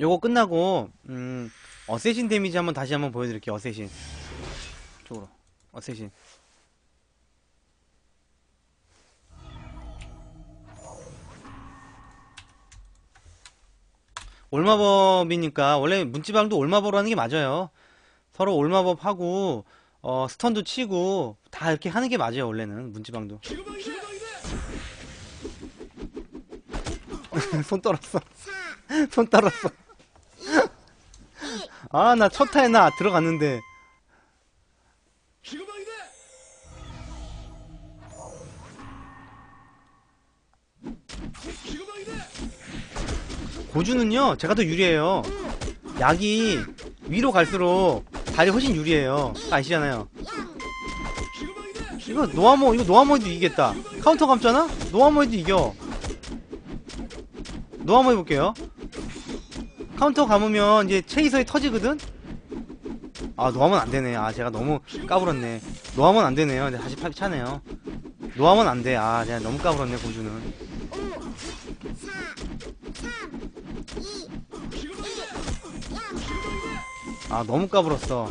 요거 끝나고 음 어쌔신 데미지 한번 다시 한번 보여드릴게요 어쌔신. 쪽으로. 어쌔신. 올마법이니까 원래 문지방도 올마법으로 하는 게 맞아요. 서로 올마법 하고 어 스턴도 치고 다 이렇게 하는 게 맞아요 원래는 문지방도. 손 떨었어. 손 떨었어 아 나 첫 타에 나 들어갔는데. 고주는요 제가 더 유리해요. 약이 위로 갈수록 발이 훨씬 유리해요. 아시잖아요. 이거 노아모 이거 노아모에도 이기겠다. 카운터 감잖아? 노아모에도 이겨. 노아모 해볼게요 카운터 감으면 이제 체이서에 터지거든? 아 노아몬 안되네. 아 제가 너무 까불었네. 노아몬 안되네요. 이제 다시 파기 차네요. 노아몬 안돼. 아 제가 너무 까불었네 고주는. 아 너무 까불었어.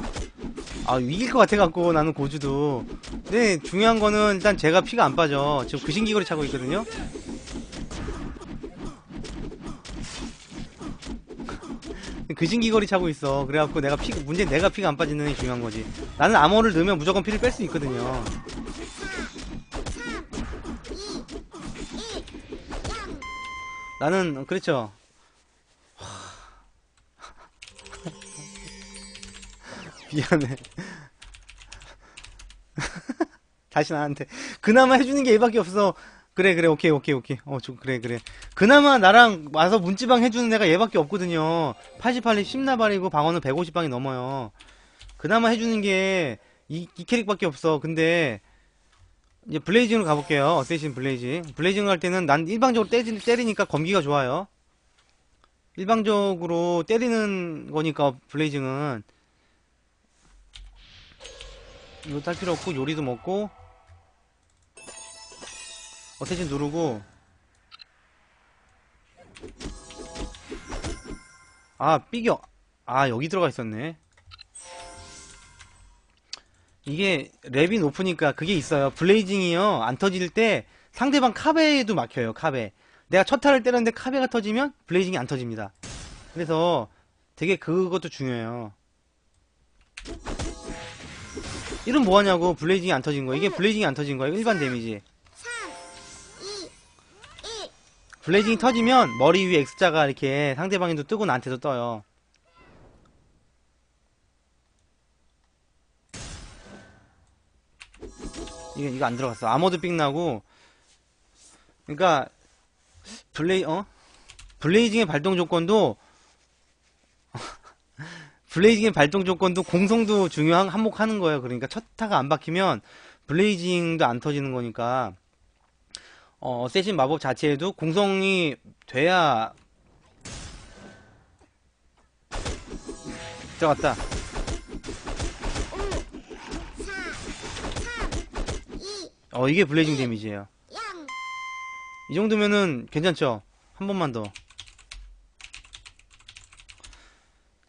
아 이길 것 같아갖고 나는 고주도. 근데 중요한 거는 일단 제가 피가 안 빠져. 지금 그신기거리 차고 있거든요 그신기거리 차고 있어 그래갖고 내가 피 문제 내가 피가 안 빠지는 게 중요한 거지 나는 암호를 넣으면 무조건 피를 뺄 수 있거든요 나는 그렇죠 미안해. 다시 나한테. 그나마 해주는 게 얘밖에 없어. 그래, 그래, 오케이, 오케이, 오케이. 어, 좀, 그래, 그래. 그나마 나랑 와서 문지방 해주는 애가 얘밖에 없거든요. 88이 10나발이고 방어는 150방이 넘어요. 그나마 해주는 게 이, 이 캐릭밖에 없어. 근데, 이제 블레이징으로 가볼게요. 어쌔신 블레이징. 블레이징 할 때는 난 일방적으로 때리, 때리니까 검기가 좋아요. 일방적으로 때리는 거니까 블레이징은 이거 딸 필요 없고 요리도 먹고 어쌔신 누르고. 아 삐겨. 아 여기 들어가 있었네. 이게 랩이 높으니까 그게 있어요. 블레이징이요. 안 터질 때 상대방 카베에도 막혀요 카베. 내가 첫 타를 때렸는데 카베가 터지면 블레이징이 안 터집니다. 그래서 되게 그것도 중요해요. 이름 뭐하냐고. 블레이징이 안 터진 거. 이게 블레이징이 안 터진 거야 일반 데미지 블레이징이 터지면 머리 위에 X자가 이렇게 상대방에도 뜨고 나한테도 떠요. 이거 이거 안 들어갔어. 아머드 삑 나고. 그러니까 블레이 어? 블레이징의 발동 조건도 블레이징의 발동 조건도 공성도 중요한 한몫하는 거예요. 그러니까 첫 타가 안 박히면 블레이징도 안 터지는 거니까 어, 세신 마법 자체에도 공성이 돼야 들어갔다. 어 이게 블레이징 데미지예요. 이 정도면은 괜찮죠? 한 번만 더.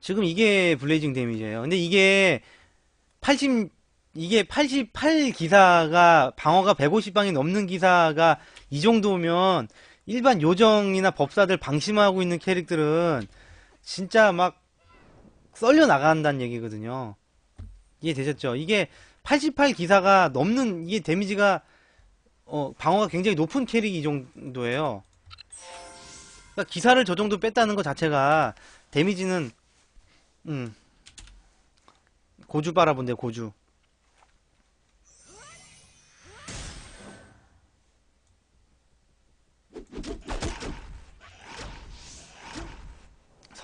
지금 이게 블레이징 데미지예요. 근데 이게 80 이게 88 기사가 방어가 150방이 넘는 기사가 이 정도면 일반 요정이나 법사들 방심하고 있는 캐릭들은 진짜 막 썰려 나간다는 얘기거든요. 이해되셨죠? 이게 88 기사가 넘는 이게 데미지가 어, 방어가 굉장히 높은 캐릭이 이 정도예요. 그러니까 기사를 저 정도 뺐다는 것 자체가 데미지는 음 고주 빨아본대 고주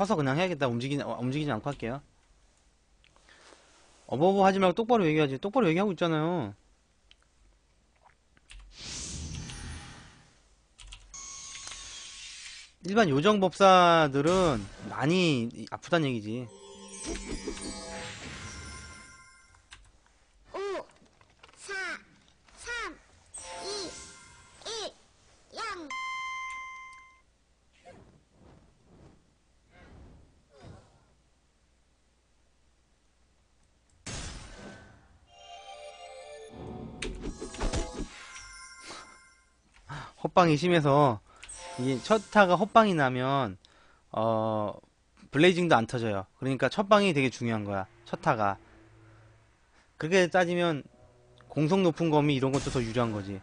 서서 그냥 해야겠다. 움직이지, 어, 움직이지 않고 할게요. 어버버 하지 말고 똑바로 얘기하지. 똑바로 얘기하고 있잖아요. 일반 요정법사들은 많이 아프단 얘기지 헛방이 심해서 이첫 타가 헛방이 나면 어 블레이징도 안 터져요. 그러니까 첫 방이 되게 중요한 거야. 첫 타가. 그렇게 따지면 공성 높은 검이 이런 것도 더 유리한 거지.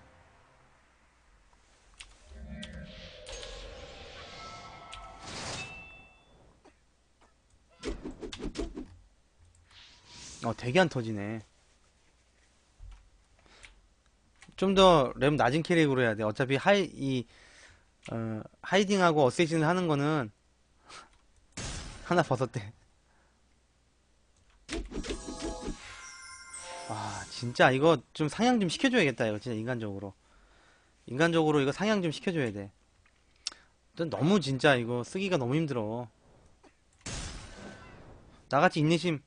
어, 되게 안 터지네. 좀 더 램 낮은 캐릭으로 해야 돼. 어차피 하이, 이, 어, 하이딩하고 어세이신 하는 거는 하나 벗었대. 와, 진짜 이거 좀 상향 좀 시켜줘야겠다. 이거 진짜 인간적으로. 인간적으로 이거 상향 좀 시켜줘야 돼. 좀 너무 진짜 이거 쓰기가 너무 힘들어. 나같이 인내심,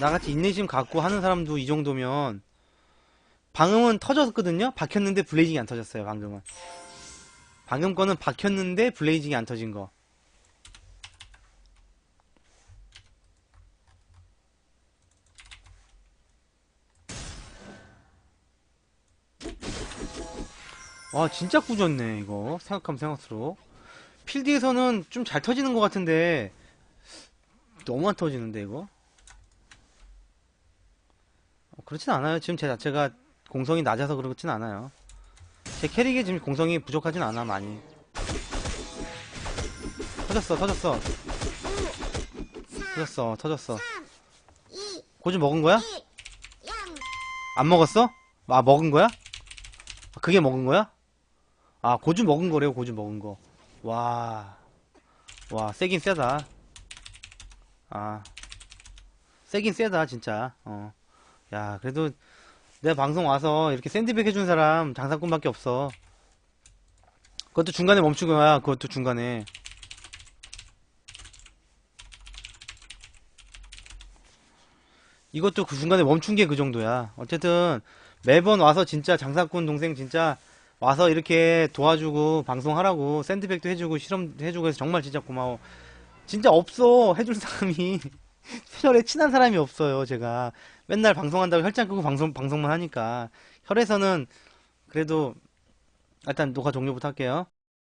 나같이 인내심 갖고 하는 사람도 이 정도면 방금은 터졌거든요? 박혔는데 블레이징이 안 터졌어요, 방금은. 방금 거는 박혔는데 블레이징이 안 터진 거. 와, 진짜 꾸졌네, 이거. 생각하면 생각수록. 필드에서는 좀 잘 터지는 것 같은데, 너무 안 터지는데, 이거? 어, 그렇진 않아요. 지금 제 자체가 공성이 낮아서 그렇진 않아요. 제 캐릭이 지금 공성이 부족하진 않아, 많이. 터졌어, 터졌어. 5, 4, 터졌어, 터졌어. 3, 2, 고주 먹은 거야? 1, 0. 안 먹었어? 아, 먹은 거야? 아, 그게 먹은 거야? 아, 고주 먹은 거래요, 고주 먹은 거. 와. 와, 세긴 세다. 아. 세긴 세다, 진짜. 어. 야, 그래도 내 방송 와서 이렇게 샌드백 해준 사람 장사꾼밖에 없어. 그것도 중간에 멈춘 거야, 그것도 중간에. 이것도 그 중간에 멈춘 게 그 정도야. 어쨌든 매번 와서 진짜 장사꾼 동생 진짜 와서 이렇게 도와주고 방송하라고 샌드백도 해주고 실험도 해주고 해서 정말 진짜 고마워. 진짜 없어 해줄 사람이 혈에 친한 사람이 없어요. 제가 맨날 방송한다고 혈장 끄고 방송 방송만 하니까 혈에서는 그래도 일단 녹화 종료부터 할게요.